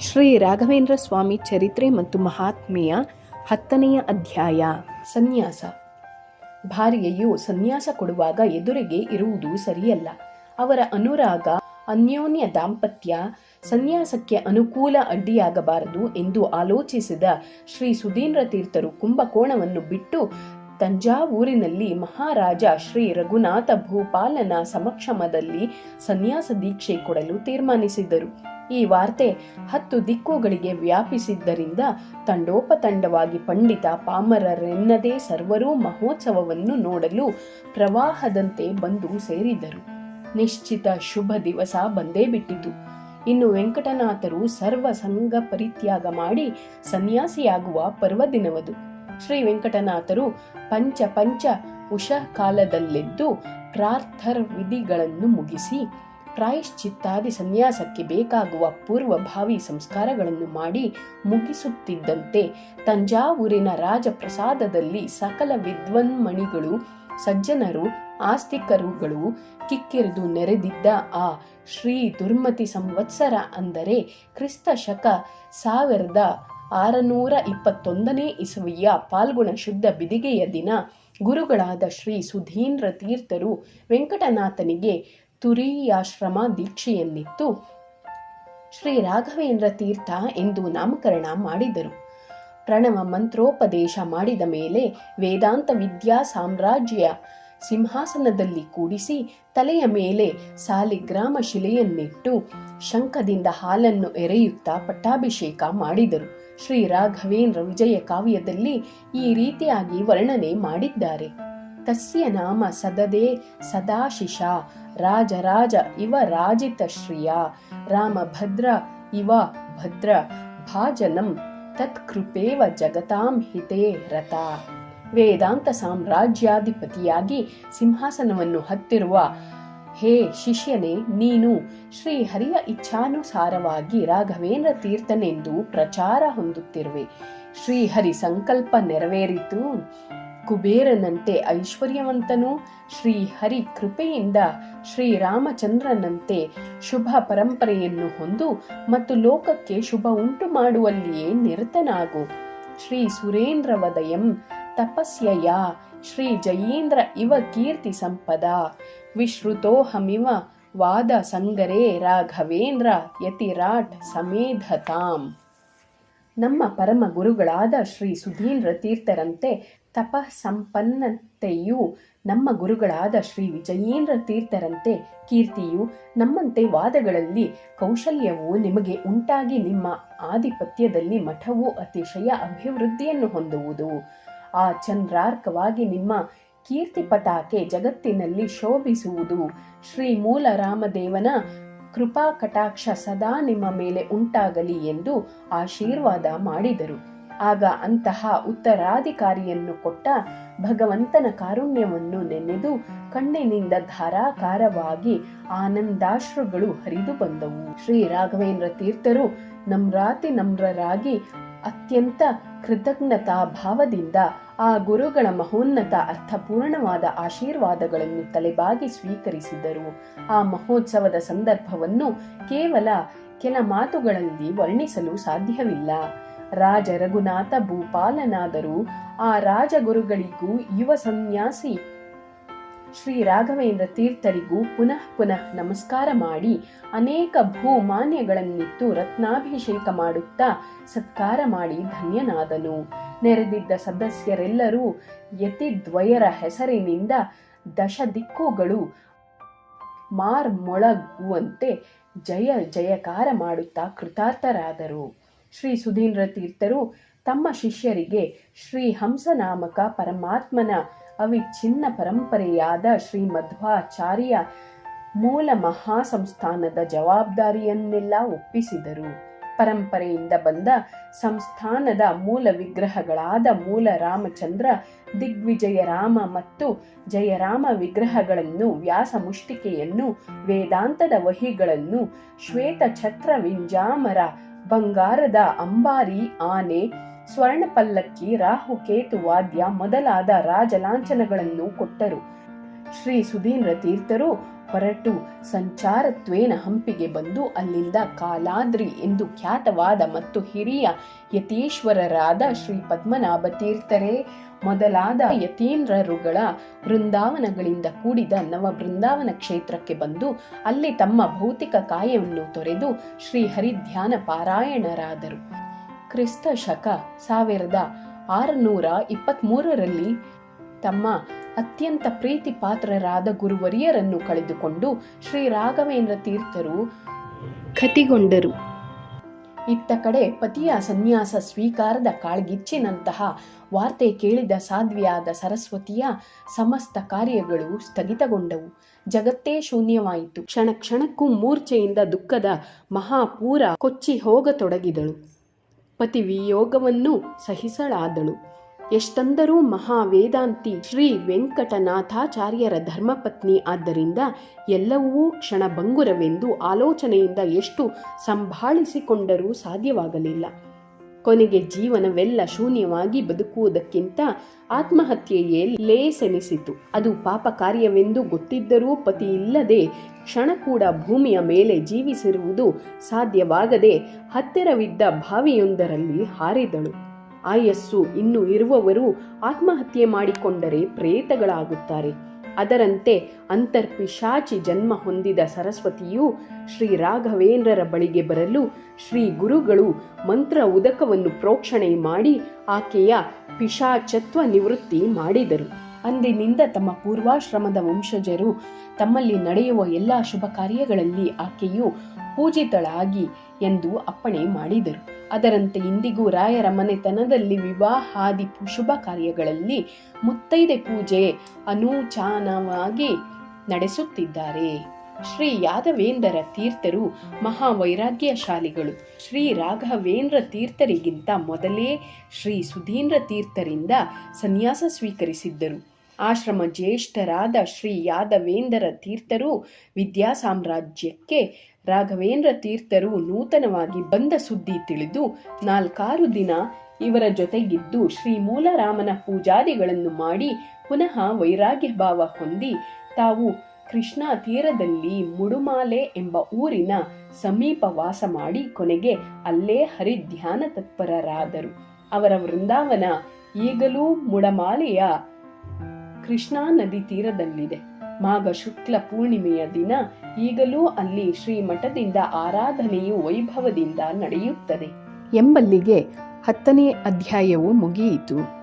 ಶ್ರೀ ರಾಘವೇಂದ್ರ ಸ್ವಾಮಿ ಚರಿತ್ರೆ ಮತ್ತು ಮಹಾತ್ಮೆಯ ಹತ್ತನೆಯ ಅಧ್ಯಾಯ. ಸನ್ಯಾಸ. ಭಾರ್ಯೆಯು ಸನ್ಯಾಸ ಕೊಡುವಾಗ ಎದುರಿಗೆ ಇರುವುದು ಸರಿಯಲ್ಲ. ಅವರ ಅನುರಾಗ, ಅನ್ಯೋನ್ಯ ದಾಂಪತ್ಯ ಸನ್ಯಾಸಕ್ಕೆ ಅನುಕೂಲ ಅಡ್ಡಿಯಾಗಬಾರದು ಎಂದು ಆಲೋಚಿಸಿದ ಶ್ರೀ ಸುಧೀಂದ್ರ ತೀರ್ಥರು ಕುಂಭಕೋಣವನ್ನು ಬಿಟ್ಟು ತಂಜಾವೂರಿನಲ್ಲಿ ಮಹಾರಾಜ ಶ್ರೀ ರಘುನಾಥ ಭೂಪಾಲನ ಸಮಕ್ಷಮದಲ್ಲಿ ಸನ್ಯಾಸ ದೀಕ್ಷೆ ಕೊಡಲು ತೀರ್ಮಾನಿಸಿದರು. ಈ ವಾರ್ತೆ ಹತ್ತು ದಿಕ್ಕುಗಳಿಗೆ ವ್ಯಾಪಿಸಿದ್ದರಿಂದ ತಂಡೋಪತಂಡವಾಗಿ ಪಂಡಿತ ಪಾಮರರೆನ್ನದೇ ಸರ್ವರೂ ಮಹೋತ್ಸವವನ್ನು ನೋಡಲು ಪ್ರವಾಹದಂತೆ ಬಂದು ಸೇರಿದರು. ನಿಶ್ಚಿತ ಶುಭ ದಿವಸ ಬಂದೇ ಬಿಟ್ಟಿತು. ಇನ್ನು ವೆಂಕಟನಾಥರು ಸರ್ವ ಸಂಘ ಪರಿತ್ಯಾಗ ಮಾಡಿ ಸನ್ಯಾಸಿಯಾಗುವ ಪರ್ವದಿನವದು. ಶ್ರೀ ವೆಂಕಟನಾಥರು ಪಂಚ ಪಂಚ ಉಷಃ ಕಾಲದಲ್ಲೆದ್ದು ಪ್ರಾರ್ಥರ್ ವಿಧಿಗಳನ್ನು ಮುಗಿಸಿ ಪ್ರಾಯಶ್ಚಿತ್ತಾದಿ ಸನ್ಯಾಸಕ್ಕೆ ಬೇಕಾಗುವ ಪೂರ್ವಭಾವಿ ಸಂಸ್ಕಾರಗಳನ್ನು ಮಾಡಿ ಮುಗಿಸುತ್ತಿದ್ದಂತೆ ತಂಜಾವೂರಿನ ರಾಜಪ್ರಸಾದದಲ್ಲಿ ಸಕಲ ವಿದ್ವನ್ಮಣಿಗಳು, ಸಜ್ಜನರು, ಆಸ್ತಿಕರುಗಳು ಕಿಕ್ಕಿರಿದು ನೆರೆದಿದ್ದ ಆ ಶ್ರೀ ದುರ್ಮತಿ ಸಂವತ್ಸರ ಅಂದರೆ ಕ್ರಿಸ್ತ ಶಕ ಸಾವಿರದ ಆರುನೂರ ಇಪ್ಪತ್ತೊಂದನೇ ಇಸವಿಯ ಪಾಲ್ಗುಣ ಶುದ್ಧ ಬಿದಿಗೆಯ ದಿನ ಗುರುಗಳಾದ ಶ್ರೀ ಸುಧೀಂದ್ರ ತೀರ್ಥರು ವೆಂಕಟನಾಥನಿಗೆ ತುರೀಯಾಶ್ರಮ ದೀಕ್ಷೆಯನ್ನಿತ್ತು ಶ್ರೀ ರಾಘವೇಂದ್ರ ತೀರ್ಥ ಎಂದು ನಾಮಕರಣ ಮಾಡಿದರು. ಪ್ರಣವ ಮಂತ್ರೋಪದೇಶ ಮಾಡಿದ ಮೇಲೆ ವೇದಾಂತ ವಿದ್ಯಾ ಸಾಮ್ರಾಜ್ಯ ಸಿಂಹಾಸನದಲ್ಲಿ ಕೂಡಿಸಿ ತಲೆಯ ಮೇಲೆ ಸಾಲಿಗ್ರಾಮ ಶಿಲೆಯನ್ನಿಟ್ಟು ಶಂಖದಿಂದ ಹಾಲನ್ನು ಎರೆಯುತ್ತಾ ಪಟ್ಟಾಭಿಷೇಕ ಮಾಡಿದರು. ಶ್ರೀ ರಾಘವೇಂದ್ರ ವಿಜಯ ಕಾವ್ಯದಲ್ಲಿ ಈ ರೀತಿಯಾಗಿ ವರ್ಣನೆ ಮಾಡಿದ್ದಾರೆ. ತಸ್ಯ ನಾಮ ಸದದೆ ಸದಾಶಿಷ ರಾಜರಾಜ ಇವ ರಾಜಿತ ಶ್ರಿಯ ರಾಮಭದ್ರ ಇವ ಭದ್ರ ಭಾಜನಂ ತತ್ಕೃಪೇವ ಜಗತಾಂ ಹಿತೇ ರಥ ವೇದಾಂತ ಸಾಮ್ರಾಜ್ಯಾಧಿಪತಿಯಾಗಿ ಸಿಂಹಾಸನವನ್ನು ಹತ್ತಿರುವ ಹೇ ಶಿಷ್ಯನೇ, ನೀನು ಶ್ರೀ ಹರಿಯ ಇಚ್ಛಾನುಸಾರವಾಗಿ ರಾಘವೇಂದ್ರ ತೀರ್ಥನೆಂದು ಪ್ರಚಾರ ಹೊಂದುತ್ತಿರುವೆ. ಶ್ರೀಹರಿ ಸಂಕಲ್ಪ ನೆರವೇರಿತು. ಕುಬೇರನಂತೆ ಐಶ್ವರ್ಯವಂತನು ಶ್ರೀಹರಿ ಕೃಪೆಯಿಂದ ಶ್ರೀರಾಮಚಂದ್ರನಂತೆ ಶುಭ ಪರಂಪರೆಯನ್ನು ಹೊಂದು ಮತ್ತು ಲೋಕಕ್ಕೆ ಶುಭ ಉಂಟು ಮಾಡುವಲ್ಲಿಯೇ ನಿರತನಾಗು. ಶ್ರೀ ಸುರೇಂದ್ರ ವದಯಂ ತಪಸ್ಯಯ, ಶ್ರೀ ಜಯೇಂದ್ರ ಇವ ಕೀರ್ತಿ ಸಂಪದ, ವಿಶ್ರುತೋಹಮಿವ ವಾದ ಸಂಗರೇ ರಾಘವೇಂದ್ರ ಯತಿರಾಟ್ ಸಮೇಧತಾಂ. ನಮ್ಮ ಪರಮ ಗುರುಗಳಾದ ಶ್ರೀ ಸುಧೀಂದ್ರ ತೀರ್ಥರಂತೆ ತಪ ಸಂಪನ್ನತೆಯು ನಮ್ಮ ಗುರುಗಳಾದ ಶ್ರೀ ವಿಜಯೇಂದ್ರ ತೀರ್ಥರಂತೆ ಕೀರ್ತಿಯು ನಮ್ಮಂತೆ ವಾದಗಳಲ್ಲಿ ಕೌಶಲ್ಯವು ನಿಮಗೆ ಉಂಟಾಗಿ ನಿಮ್ಮ ಆಧಿಪತ್ಯದಲ್ಲಿ ಮಠವು ಅತಿಶಯ ಅಭಿವೃದ್ಧಿಯನ್ನು ಹೊಂದುವುದು. ಆ ಚಂದ್ರಾರ್ಕವಾಗಿ ನಿಮ್ಮ ಕೀರ್ತಿ ಪತಾಕೆ ಜಗತ್ತಿನಲ್ಲಿ ಶೋಭಿಸುವುದು. ಶ್ರೀ ಮೂಲ ರಾಮದೇವನ ಕೃಪಾ ಕಟಾಕ್ಷ ಸದಾ ನಿಮ್ಮ ಮೇಲೆ ಉಂಟಾಗಲಿ ಎಂದು ಆಶೀರ್ವಾದ ಮಾಡಿದರು. ಆಗ ಅಂತಹ ಉತ್ತರಾಧಿಕಾರಿಯನ್ನು ಕೊಟ್ಟ ಭಗವಂತನ ಕಾರುಣ್ಯವನ್ನು ನೆನೆದು ಕಣ್ಣಿನಿಂದ ಧಾರಾಕಾರವಾಗಿ ಆನಂದಾಶ್ರುಗಳು ಹರಿದು ಬಂದವು. ಶ್ರೀ ರಾಘವೇಂದ್ರ ತೀರ್ಥರು ನಮ್ರಾತಿ ನಮ್ರರಾಗಿ ಅತ್ಯಂತ ಕೃತಜ್ಞತಾ ಭಾವದಿಂದ ಆ ಗುರುಗಳ ಮಹೋನ್ನತ ಅರ್ಥಪೂರ್ಣವಾದ ಆಶೀರ್ವಾದಗಳನ್ನು ತಲೆಬಾಗಿ ಸ್ವೀಕರಿಸಿದರು. ಆ ಮಹೋತ್ಸವದ ಸಂದರ್ಭವನ್ನು ಕೇವಲ ಕೆಲ ಮಾತುಗಳಲ್ಲಿ ವರ್ಣಿಸಲು ಸಾಧ್ಯವಿಲ್ಲ. ರಾಜ ರಘುನಾಥ ಭೂಪಾಲನಾದರೂ. ಆ ರಾಜಗುರುಗಳಿಗೂ ಯುವ ಸನ್ಯಾಸಿ ಶ್ರೀ ರಾಘವೇಂದ್ರ ತೀರ್ಥರಿಗೂ ಪುನಃ ಪುನಃ ನಮಸ್ಕಾರ ಮಾಡಿ ಅನೇಕ ಭೂಮಾನ್ಯಗಳನ್ನಿತ್ತು ರತ್ನಾಭಿಷೇಕ ಮಾಡುತ್ತಾ ಸತ್ಕಾರ ಮಾಡಿ ಧನ್ಯನಾದನು. ನೆರೆದಿದ್ದ ಸದಸ್ಯರೆಲ್ಲರೂ ಯತಿದ್ವಯರ ಹೆಸರಿನಿಂದ ದಶ ದಿಕ್ಕುಗಳು ಮಾರ್ಮೊಳಗುವಂತೆ ಜಯ ಜಯಕಾರ ಮಾಡುತ್ತಾ ಕೃತಾರ್ಥರಾದರು. ಶ್ರೀ ಸುಧೀಂದ್ರ ತೀರ್ಥರು ತಮ್ಮ ಶಿಷ್ಯರಿಗೆ ಶ್ರೀ ಹಂಸನಾಮಕ ಪರಮಾತ್ಮನ ಅವಿಚ್ಛಿನ್ನ ಪರಂಪರೆಯಾದ ಶ್ರೀ ಮಧ್ವಾಚಾರ್ಯ ಮೂಲ ಮಹಾಸಂಸ್ಥಾನದ ಜವಾಬ್ದಾರಿಯನ್ನೆಲ್ಲ ಒಪ್ಪಿಸಿದರು. ಪರಂಪರೆಯಿಂದ ಬಂದ ಸಂಸ್ಥಾನದ ಮೂಲ ವಿಗ್ರಹಗಳಾದ ಮೂಲ ರಾಮಚಂದ್ರ, ದಿಗ್ವಿಜಯ ರಾಮ ಮತ್ತು ಜಯರಾಮ ವಿಗ್ರಹಗಳನ್ನು ವ್ಯಾಸ ಮುಷ್ಟಿಕೆಯನ್ನು ವೇದಾಂತದ ವಹಿಗಳನ್ನು ಶ್ವೇತ ಛತ್ರ ವಿಂಜಾಮರ ಬಂಗಾರದ ಅಂಬಾರಿ ಆನೆ ಸ್ವರ್ಣ ಪಲ್ಲಕ್ಕಿ ರಾಹು ಕೇತು ವಾದ್ಯ ಮೊದಲಾದ ರಾಜಲಾಂಛನಗಳನ್ನು ಕೊಟ್ಟರು. ಶ್ರೀ ಸುಧೀಂದ್ರ ತೀರ್ಥರು ಹೊರಟು ಸಂಚಾರತ್ವೇನ ಹಂಪಿಗೆ ಬಂದು ಅಲ್ಲಿಂದ ಕಾಲಾದ್ರಿ ಎಂದು ಖ್ಯಾತವಾದ ಮತ್ತು ಹಿರಿಯ ಯತೀಶ್ವರರಾದ ಶ್ರೀ ಪದ್ಮನಾಭ ತೀರ್ಥರೇ. ಮೊದಲಾದ ಯತೀಂದ್ರರುಗಳ ಬೃಂದಾವನಗಳಿಂದ ಕೂಡಿದ ನವ ಬೃಂದಾವನ ಕ್ಷೇತ್ರಕ್ಕೆ ಬಂದು ಅಲ್ಲಿ ತಮ್ಮ ಭೌತಿಕ ಕಾಯವನ್ನು ತೊರೆದು ಶ್ರೀ ಹರಿಧ್ಯಾನ ಪಾರಾಯಣರಾದರು. ಕ್ರಿಸ್ತ ಶಕ ಸಾವಿರದ ಆರುನೂರ ಇಪ್ಪತ್ತ್ಮೂರರಲ್ಲಿ ತಮ್ಮ ಅತ್ಯಂತ ಪ್ರೀತಿ ಪಾತ್ರರಾದ ಗುರುವರಿಯರನ್ನು ಕಳೆದುಕೊಂಡು ಶ್ರೀ ರಾಘವೇಂದ್ರ ತೀರ್ಥರು ಕತಿಗೊಂಡರು ಇತ್ತ ಕಡೆ ಪತಿಯ ಸನ್ಯಾಸ ಸ್ವೀಕಾರದ ಕಾಳ್ಗಿಚ್ಚಿನಂತಹ ವಾರ್ತೆ ಕೇಳಿದ ಸಾಧ್ವಿಯಾದ ಸರಸ್ವತಿಯ ಸಮಸ್ತ ಕಾರ್ಯಗಳು ಸ್ಥಗಿತಗೊಂಡವು. ಜಗತ್ತೇ ಶೂನ್ಯವಾಯಿತು. ಕ್ಷಣ ಕ್ಷಣಕ್ಕೂ ಮೂರ್ಛೆಯಿಂದ ದುಃಖದ ಮಹಾಪೂರ ಕೊಚ್ಚಿ ಹೋಗತೊಡಗಿದಳು. ಪತಿ ವಿಯೋಗವನ್ನು ಸಹಿಸಲಾದಳು. ಎಷ್ಟಂದರೂ ಮಹಾವೇದಾಂತಿ ಶ್ರೀ ವೆಂಕಟನಾಥಾಚಾರ್ಯರ ಧರ್ಮಪತ್ನಿ. ಆದ್ದರಿಂದ ಎಲ್ಲವೂ ಕ್ಷಣಭಂಗುರವೆಂದು ಆಲೋಚನೆಯಿಂದ ಎಷ್ಟು ಸಂಭಾಳಿಸಿಕೊಂಡರೂ ಸಾಧ್ಯವಾಗಲಿಲ್ಲ. ಕೊನೆಗೆ ಜೀವನವೆಲ್ಲ ಶೂನ್ಯವಾಗಿ ಬದುಕುವುದಕ್ಕಿಂತ ಆತ್ಮಹತ್ಯೆಯೇ ಲೇಸೆನಿಸಿತು. ಅದು ಪಾಪ ಕಾರ್ಯವೆಂದು ಗೊತ್ತಿದ್ದರೂ ಪತಿ ಇಲ್ಲದೆ ಕ್ಷಣ ಕೂಡ ಭೂಮಿಯ ಮೇಲೆ ಜೀವಿಸಿರುವುದು ಸಾಧ್ಯವಾಗದೆ ಹತ್ತಿರವಿದ್ದ ಬಾವಿಯೊಂದರಲ್ಲಿ ಹಾರಿದಳು. ಆಯಸ್ಸು ಇನ್ನು ಇರುವವರು ಆತ್ಮಹತ್ಯೆ ಮಾಡಿಕೊಂಡರೆ ಪ್ರೇತಗಳಾಗುತ್ತಾರೆ. ಅದರಂತೆ ಅಂತರ್ಪಿಶಾಚಿ ಜನ್ಮ ಹೊಂದಿದ ಸರಸ್ವತಿಯು ಶ್ರೀ ರಾಘವೇಂದ್ರರ ಬಳಿಗೆ ಬರಲು ಶ್ರೀ ಗುರುಗಳು ಮಂತ್ರ ಉದಕವನ್ನು ಪ್ರೋಕ್ಷಣೆ ಮಾಡಿ ಆಕೆಯ ಪಿಶಾಚತ್ವ ನಿವೃತ್ತಿ ಮಾಡಿದರು. ಅಂದಿನಿಂದ ತಮ್ಮ ಪೂರ್ವಾಶ್ರಮದ ವಂಶಜರು ತಮ್ಮಲ್ಲಿ ನಡೆಯುವ ಎಲ್ಲ ಶುಭ ಕಾರ್ಯಗಳಲ್ಲಿ ಆಕೆಯು ಪೂಜಿತಳಾಗಿ ಎಂದು ಅಪ್ಪಣೆ ಮಾಡಿದರು. ಅದರಂತೆ ಇಂದಿಗೂ ರಾಯರ ಮನೆತನದಲ್ಲಿ ವಿವಾಹಾದಿ ಶುಭ ಕಾರ್ಯಗಳಲ್ಲಿ ಮುತ್ತೈದೆ ಪೂಜೆ ಅನೂಚಾನವಾಗಿ ನಡೆಸುತ್ತಿದ್ದಾರೆ. ಶ್ರೀ ಯಾದವೇಂದ್ರ ತೀರ್ಥರು ಮಹಾವೈರಾಗ್ಯಶಾಲಿಗಳು ಶ್ರೀ ರಾಘವೇಂದ್ರ ತೀರ್ಥರಿಗಿಂತ ಮೊದಲೇ ಶ್ರೀ ಸುಧೀಂದ್ರ ತೀರ್ಥರಿಂದ ಸನ್ಯಾಸ ಸ್ವೀಕರಿಸಿದ್ದರು. ಆಶ್ರಮ ಜ್ಯೇಷ್ಠರಾದ ಶ್ರೀ ಯಾದವೇಂದ್ರ ತೀರ್ಥರು ವಿದ್ಯಾ ಸಾಮ್ರಾಜ್ಯಕ್ಕೆ ರಾಘವೇಂದ್ರ ತೀರ್ಥರು ನೂತನವಾಗಿ ಬಂದ ಸುದ್ದಿ ತಿಳಿದು ನಾಲ್ಕಾರು ದಿನ ಇವರ ಜೊತೆಗಿದ್ದು ಶ್ರೀ ಮೂಲರಾಮನ ಪೂಜಾದಿಗಳನ್ನು ಮಾಡಿ ಪುನಃ ವೈರಾಗ್ಯ ಭಾವ ಹೊಂದಿ ತಾವು ಕೃಷ್ಣಾ ತೀರದಲ್ಲಿ ಮುಡುಮಾಲೆ ಎಂಬ ಊರಿನ ಸಮೀಪ ವಾಸ ಮಾಡಿ ಕೊನೆಗೆ ಅಲ್ಲೇ ಹರಿಧ್ಯಾನ ತತ್ಪರರಾದರು. ಅವರ ವೃಂದಾವನ ಈಗಲೂ ಮುಡಮಾಲೆಯ ಕೃಷ್ಣಾ ನದಿ ತೀರದಲ್ಲಿದೆ. ಮಾಘ ಶುಕ್ಲ ಪೂರ್ಣಿಮೆಯ ದಿನ ಈಗಲೂ ಅಲ್ಲಿ ಶ್ರೀಮಠದಿಂದ ಆರಾಧನೆಯು ವೈಭವದಿಂದ ನಡೆಯುತ್ತದೆ. ಎಂಬಲ್ಲಿಗೆ ಹತ್ತನೇ ಅಧ್ಯಾಯವು ಮುಗಿಯಿತು.